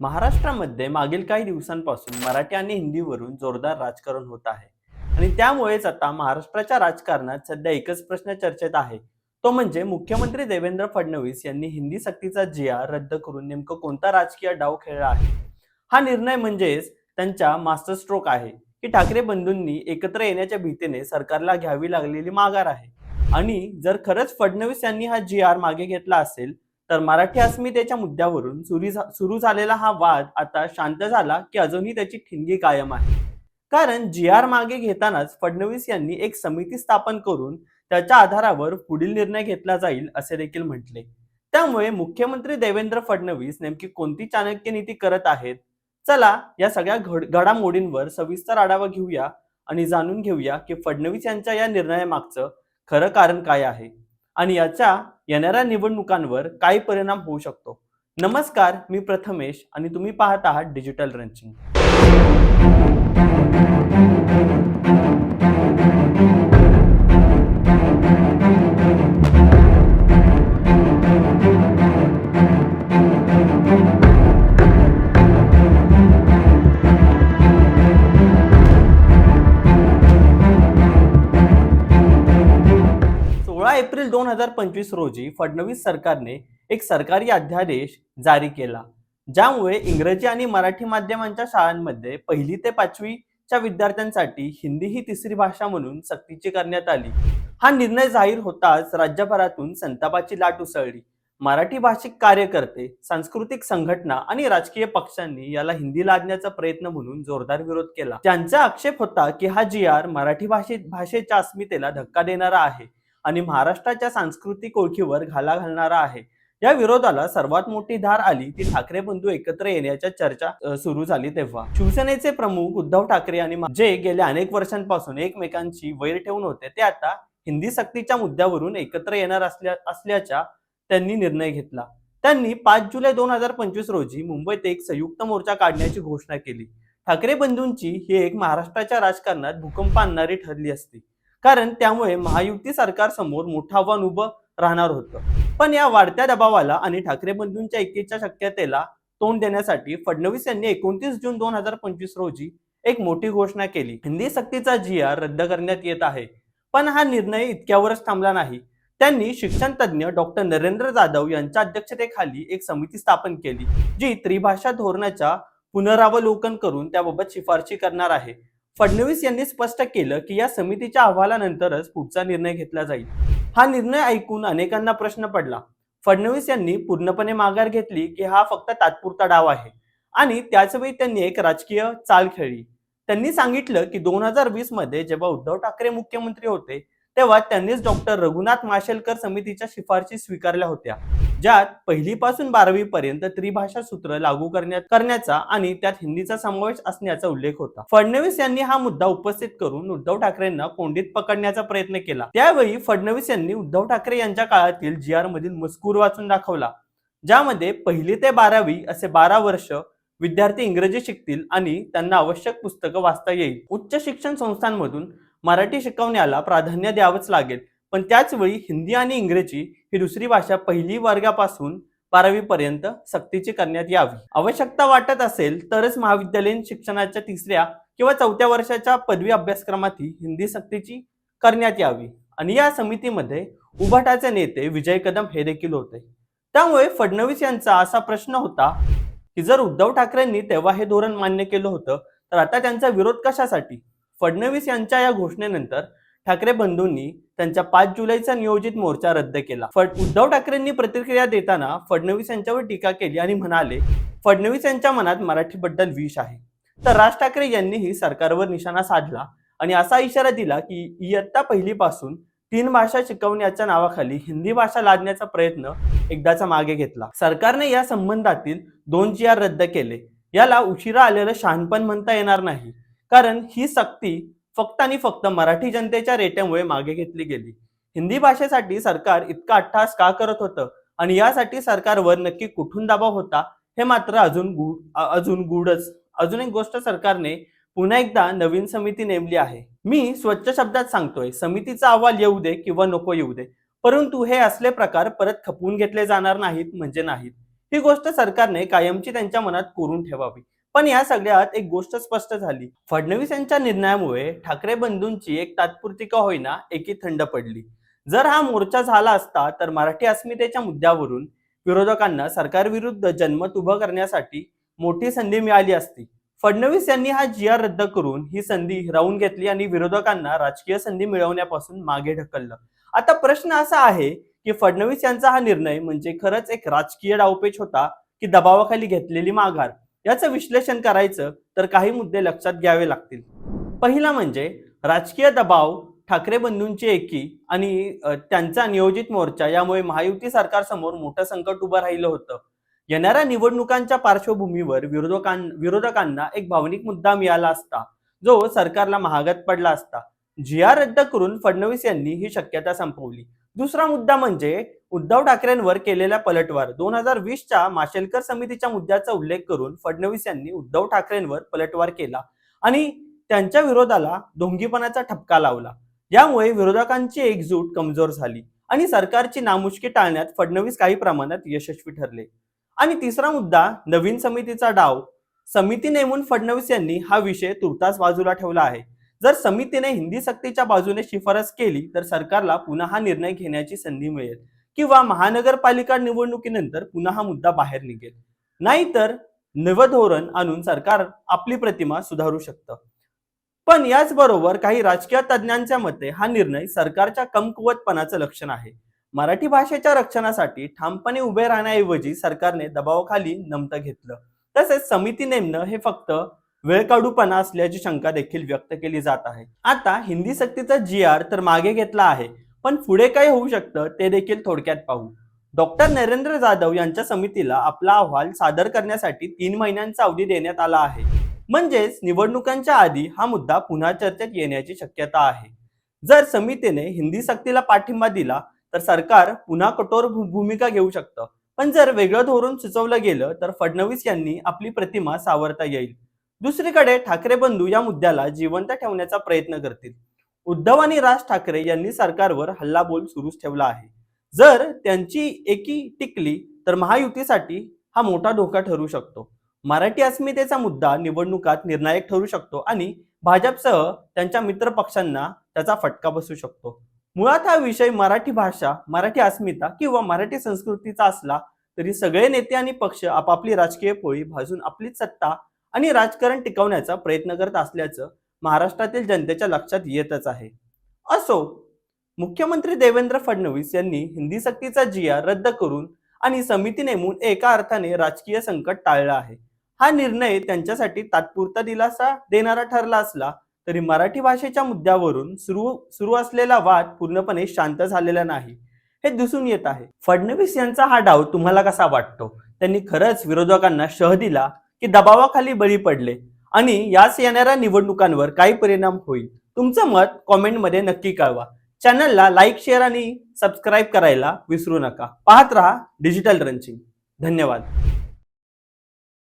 महाराष्ट्रामध्ये मागील काही दिवसांपासून मराठी आणि हिंदीवरून जोरदार राजकारण होत आहे. आणि त्यामुळेच आता महाराष्ट्राच्या राजकारणात सध्या एकच प्रश्न चर्चेत आहे. तो म्हणजे मुख्यमंत्री देवेंद्र फडणवीस यांनी हिंदी सक्तीचा जिया रद्द करून नेमकं कोणता राजकीय डाव खेळला आहे? हा निर्णय म्हणजेच त्यांच्या मास्टर स्ट्रोक आहे की ठाकरे बंधूंनी एकत्र येण्याच्या भीतीने सरकारला घ्यावी लागलेली माघार आहे. आणि जर खरंच फडणवीस यांनी हा जी आर मागे घेतला असेल तर मराठी अस्मितेच्या मुद्द्यावरून सुरू झालेला हा वाद आता शांत झाला की अजूनही त्याची ठिणगी कायम आहे. कारण जी आर मागे घेतानाच फडणवीस यांनी एक समिती स्थापन करून त्याच्या आधारावर पुढील निर्णय घेतला जाईल असे देखील म्हटले. त्यामुळे मुख्यमंत्री देवेंद्र फडणवीस नेमकी कोणती चाणक्य नीती करत आहेत? चला या सगळ्या घड घडामोडींवर सविस्तर आढावा घेऊया आणि जाणून घेऊया की फडणवीस यांच्या या निर्णयामागचं खरं कारण काय आहे. आणि याचा येणाऱ्या निवडणुकांवर काय परिणाम होऊ शकतो. नमस्कार मी प्रथमेश आणि तुम्ही पाहत आहात डिजिटल रंचिंग. एप्रिल दोन हजार पंचवीस रोजी फडणवीस सरकारने एक सरकारी अध्यादेश जारी केला ज्यामुळे इंग्रजी आणि मराठी माध्यमांच्या शाळांमध्ये पहिली ते पाचवीच्या विद्यार्थ्यांसाठी हिंदी ही तिसरी भाषा म्हणून सक्तीची करण्यात आली. हा निर्णय जाहीर होताच राज्यभरातून संतापाची लाट उसळली. मराठी भाषिक कार्यकर्ते सांस्कृतिक संघटना आणि राजकीय पक्षांनी याला हिंदी लादण्याचा प्रयत्न म्हणून जोरदार विरोध केला. त्यांचा आक्षेप होता की हा जी आर मराठी भाषेत भाषेच्या अस्मितेला धक्का देणारा आहे आणि महाराष्ट्राच्या सांस्कृतिक ओळखीवर घाला घालणारा आहे. या विरोधाला सर्वात मोठी धार आली ती ठाकरे बंधू एकत्र येण्याच्या चर्चा सुरू झाली तेव्हा. शिवसेनेचे प्रमुख उद्धव ठाकरे आणि जे गेल्या अनेक वर्षांपासून एकमेकांची वैर ठेवून होते ते आता हिंदी सक्तीच्या मुद्द्यावरून एकत्र येणार असल्या त्यांनी निर्णय घेतला. त्यांनी पाच जुलै दोन हजार पंचवीस रोजी मुंबईत एक संयुक्त मोर्चा काढण्याची घोषणा केली. ठाकरे बंधूंची ही एक महाराष्ट्राच्या राजकारणात भूकंप आणणारी ठरली असती. कारण त्यामुळे महायुती सरकार समोर मोठं आव्हान उभं राहणार होतं. पण या वाढत्या दबावाला आणि ठाकरे बंधूंच्या एकीच्या शक्यतेला तोंड देण्यासाठी फडणवीस यांनी एकोणतीस जून दोन हजार पंचवीस रोजी एक मोठी घोषणा केली. हिंदी सक्तीचा जी आर रद्द करण्यात येत आहे. पण हा निर्णय इतक्यावरच थांबला नाही. त्यांनी शिक्षण तज्ज्ञ डॉक्टर नरेंद्र जाधव यांच्या अध्यक्षतेखाली एक समिती स्थापन केली जी त्रिभाषा धोरणाच्या पुनरावलोकन करून त्याबाबत शिफारशी करणार आहे. फडणवीस यांनी स्पष्ट केलं की या समितीच्या अहवालानंतरच पुढचा निर्णय घेतला जाईल. हा निर्णय ऐकून अनेकांना प्रश्न पडला. फडणवीस यांनी पूर्णपणे माघार घेतली की हा फक्त तात्पुरता डाव आहे. आणि त्याच वेळी त्यांनी एक राजकीय चाल खेळली. त्यांनी सांगितलं की दोन हजार वीसमध्ये जेव्हा उद्धव ठाकरे मुख्यमंत्री होते तेव्हा त्यांनीच डॉक्टर रघुनाथ माशेलकर समितीच्या शिफारशी स्वीकारल्या होत्या. ज्यात पहिलीपासून बारावी पर्यंत त्रिभाषा सूत्र लागू करण्यात करण्याचा आणि त्यात हिंदीचा समावेश असण्याचा उल्लेख होता. फडणवीस यांनी हा मुद्दा उपस्थित करून उद्धव ठाकरेंना कोंडीत पकडण्याचा प्रयत्न केला. त्यावेळी फडणवीस यांनी उद्धव ठाकरे यांच्या काळातील जी आर मधील मजकूर वाचून दाखवला ज्यामध्ये पहिली ते बारावी असे बारा वर्ष विद्यार्थी इंग्रजी शिकतील आणि त्यांना आवश्यक पुस्तकं वाचता येईल. उच्च शिक्षण संस्थांमधून मराठी शिकवण्याला प्राधान्य द्यावंच लागेल. पण त्याच वेळी हिंदी आणि इंग्रजी ही दुसरी भाषा पहिली वर्गापासून बारावीपर्यंत सक्तीची करण्यात यावी. आवश्यकता वाटत असेल तरच महाविद्यालयीन शिक्षणाच्या तिसऱ्या किंवा चौथ्या वर्षाच्या पदवी अभ्यासक्रमात ही हिंदी सक्तीची करण्यात यावी. आणि या समितीमध्ये उभाटाचे नेते विजय कदम हे देखील होते. त्यामुळे फडणवीस यांचा असा प्रश्न होता की जर उद्धव ठाकरेंनी तेव्हा हे धोरण मान्य केलं होतं तर आता त्यांचा विरोध कशासाठी? फडणवीस यांच्या या घोषणेनंतर ठाकरे बंधूंनी त्यांच्या पाच जुलैचा नियोजित मोर्चा रद्द केला. फड उद्धव ठाकरेंनी प्रतिक्रिया देताना फडणवीस यांच्यावर टीका केली आणि म्हणाले फडणवीस यांच्या मनात मराठीबद्दल विष आहे. तर राज ठाकरे यांनीही सरकारवर निशाणा साधला आणि असा इशारा दिला की इयत्ता पहिलीपासून तीन भाषा शिकवण्याच्या नावाखाली हिंदी भाषा लादण्याचा प्रयत्न एकदाचा मागे घेतला. सरकारने या संबंधातील दोन जी आर रद्द केले. याला उशिरा आलेलं शहाणपण म्हणता येणार नाही. कारण ही सक्ती फक्त आणि फक्त मराठी जनतेच्या रेट्यामुळे मागे घेतली गेली. हिंदी भाषेसाठी सरकार इतका अट्टहास का करत होतं? आणि यासाठी सरकारवर नक्की कुठून दबाव होता? हे मात्र अजून गूढ अजून गुढच. अजून एक गोष्ट सरकारने पुन्हा एकदा नवीन समिती नेमली आहे. मी स्वच्छ शब्दात सांगतोय समितीचा अहवाल येऊ दे किंवा नको येऊ दे. परंतु हे असले प्रकार परत खपवून घेतले जाणार नाहीत म्हणजे नाहीत. ही गोष्ट सरकारने कायमची त्यांच्या मनात कोरून ठेवावी. पण या सगळ्यात एक गोष्ट स्पष्ट झाली. फडणवीस यांच्या निर्णयामुळे ठाकरे बंधूंची एक तात्पुरती का होईना एकी थंड पडली. जर हा मोर्चा झाला असता तर मराठी अस्मितेच्या मुद्द्यावरून विरोधकांना सरकारविरुद्ध जनमत उभं करण्यासाठी मोठी संधी मिळाली असती. फडणवीस यांनी हा जी आर रद्द करून ही संधी हिरावून घेतली आणि विरोधकांना राजकीय संधी मिळवण्यापासून मागे ढकललं. आता प्रश्न असा आहे की फडणवीस यांचा हा निर्णय म्हणजे खरंच एक राजकीय डावपेच होता की दबावाखाली घेतलेली माघार? याचं विश्लेषण करायचं तर काही मुद्दे लक्षात घ्यावे लागतील. पहिला म्हणजे राजकीय दबाव ठाकरे बंधूंची एकी आणि त्यांचा नियोजित मोर्चा यामुळे महायुती सरकारसमोर मोठं संकट उभं राहिलं होतं. येणाऱ्या निवडणुकांच्या पार्श्वभूमीवर विरोधकां विरोधकांना एक भावनिक मुद्दा मिळाला असता जो सरकारला महागात पडला असता. जी आर रद्द करून फडणवीस यांनी ही शक्यता संपवली. दुसरा मुद्दा म्हणजे उद्धव ठाकरेंवर केलेला पलटवार. दोन हजार वीसच्या माशेलकर समितीच्या मुद्द्याचा उल्लेख करून फडणवीस यांनी उद्धव ठाकरेंवर पलटवार केला आणि त्यांच्या विरोधाला ढोंगीपणाचा ठपका लावला. यामुळे विरोधकांची एकजूट कमजोर झाली आणि सरकारची नामुष्की टाळण्यात फडणवीस काही प्रमाणात यशस्वी ठरले. आणि तिसरा मुद्दा नवीन समितीचा डाव. समिती नेमून फडणवीस यांनी हा विषय तुर्तास बाजूला ठेवला आहे. जर समितीने हिंदी सक्तीच्या बाजूने शिफारस केली तर सरकारला पुन्हा हा निर्णय घेण्याची संधी मिळेल. किंवा महानगरपालिका निवडणुकीनंतर पुन्हा हा मुद्दा बाहेर निघेल. नाहीतर नवधोरण आणून सरकार आपली प्रतिमा सुधारू शकतं. पण याचबरोबर काही राजकीय तज्ज्ञांच्या मते हा निर्णय सरकारच्या कमकुवतपणाचं लक्षण आहे. मराठी भाषेच्या रक्षणासाठी ठामपणे उभे राहण्याऐवजी सरकारने दबावाखाली नमतं घेतलं. तसेच समिती नेमणं हे फक्त वेळकाढूपणा असल्याची शंका देखील व्यक्त केली जात आहे. आता हिंदी सक्तीचा जी आर तर मागे घेतला आहे पण पुढे काय होऊ शकतं ते देखील थोडक्यात पाहू. डॉक्टर नरेंद्र जाधव यांच्या समितीला आपला अहवाल सादर करण्यासाठी तीन महिन्यांचा अवधी देण्यात आला आहे. म्हणजेच निवडणुकांच्या आधी हा मुद्दा पुन्हा चर्चेत येण्याची शक्यता आहे. जर समितीने हिंदी सक्तीला पाठिंबा दिला तर सरकार पुन्हा कठोर भूमिका घेऊ शकतं. पण जर वेगळं धोरण सुचवलं गेलं तर फडणवीस यांनी आपली प्रतिमा सावरता येईल. दुसरीकडे ठाकरे बंधू या मुद्द्याला जिवंत ठेवण्याचा प्रयत्न करतील. उद्धव आणि राज ठाकरे यांनी सरकारवर हल्लाबोल सुरूच ठेवला आहे. जर त्यांची एकी टिकली तर महायुतीसाठी हा मोठा धोका ठरू शकतो. मराठी अस्मितेचा मुद्दा निवडणुकात निर्णायक ठरू शकतो आणि भाजपसह त्यांच्या मित्र पक्षांना त्याचा फटका बसू शकतो. मुळात हा विषय मराठी भाषा मराठी अस्मिता किंवा मराठी संस्कृतीचा असला तरी सगळे नेते आणि पक्ष आपापली राजकीय पोळी भाजून आपलीच सत्ता आणि राजकारण टिकवण्याचा प्रयत्न करत असल्याचं महाराष्ट्रातील जनतेच्या लक्षात येतच आहे. असो मुख्यमंत्री देवेंद्र फडणवीस यांनी हिंदी सक्तीचा जिया रद्द करून आणि समिती नेमून एका अर्थाने राजकीय संकट टाळलं आहे. हा निर्णय त्यांच्यासाठी तात्पुरता दिलासा देणारा ठरला असला तरी मराठी भाषेच्या मुद्द्यावरून सुरू सुरू असलेला वाद पूर्णपणे शांत झालेला नाही. हे दिसून येत आहे. फडणवीस यांचा हा डाव तुम्हाला कसा वाटतो? त्यांनी खरंच विरोधकांना शह दिला की दबावाखाली बळी पडले. आणि याच येणाऱ्या निवडणुकांवर काय परिणाम होईल? तुमचं मत कॉमेंटमध्ये नक्की कळवा. चॅनलला लाईक शेअर आणि सबस्क्राईब करायला विसरू नका. पाहत रहा डिजिटल रंचिंग धन्यवाद.